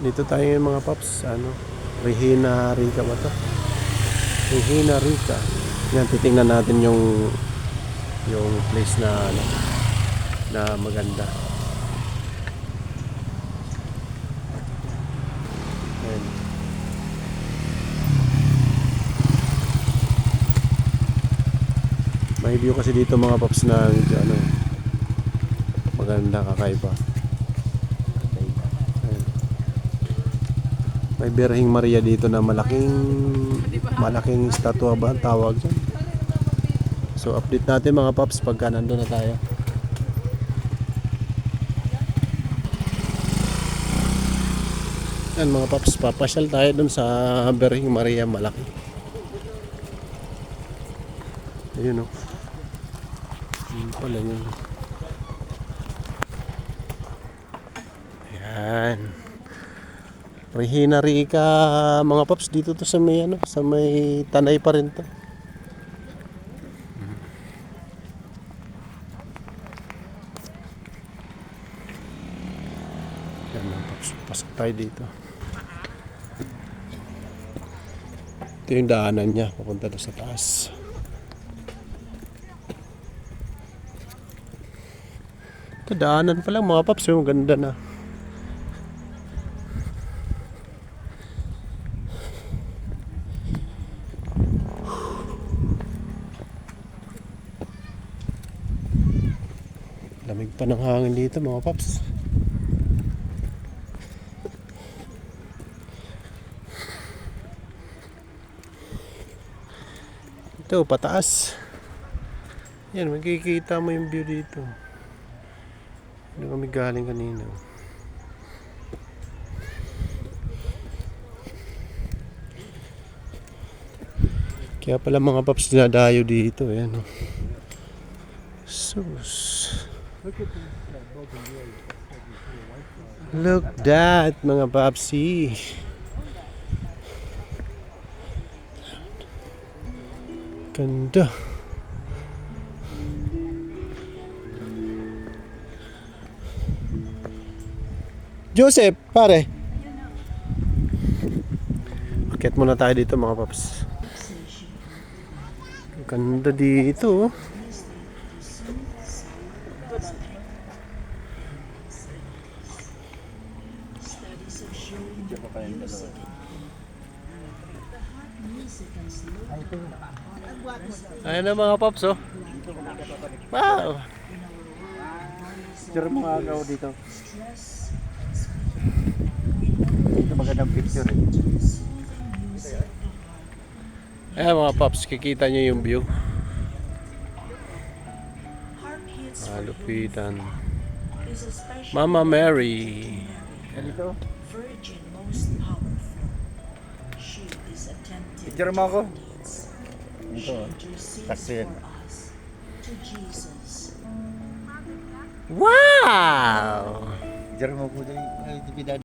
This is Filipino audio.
Dito tayo yung mga paps, ano, Regina Rica ba to? Regina Rica. Yan, titingnan natin yung yung place na ano, na maganda. May view kasi dito mga paps na ano, maganda kakaiba. Ayan. May Birhing Maria dito na malaking malaking statwa ba ang tawag dyan? So update natin mga paps pagka nandun na tayo. Yan mga paps, papasyal tayo dun sa Birhing Maria malaki. Ayun o. Yun pala yun. Ayan. Regina Rica, mga paps dito to sa may ano, sa may tanay pa rin to. Yan mga paps, pasok tayo dito. Ito yung daanan niya, papunta doon sa taas. Ito daanan pa lang mga paps, yung ganda na. Lamig pa ng hangin dito mga paps. Ito, pataas. Yan, makikita mo yung view dito. Ano kami galing kanina. Kaya pala mga paps dinadayo dito. Ayan. oh. Sus. Look that mga papsi. Ganda. Joseph, pare. Akit muna tayo dito mga paps. Ganda dito. oh. Ayan na mga paps oh. Wow. Picture mo nga ako dito. Ito magandang picture eh. Ayan mga paps, kikita nyo yung view. Malupitan. Mama Mary. Ganito. Virgin most powerful. She is attentive Picture mo ako. to Ito. intercedes Saksi yan. for us. To Jesus. Wow! Picture mo di pinad-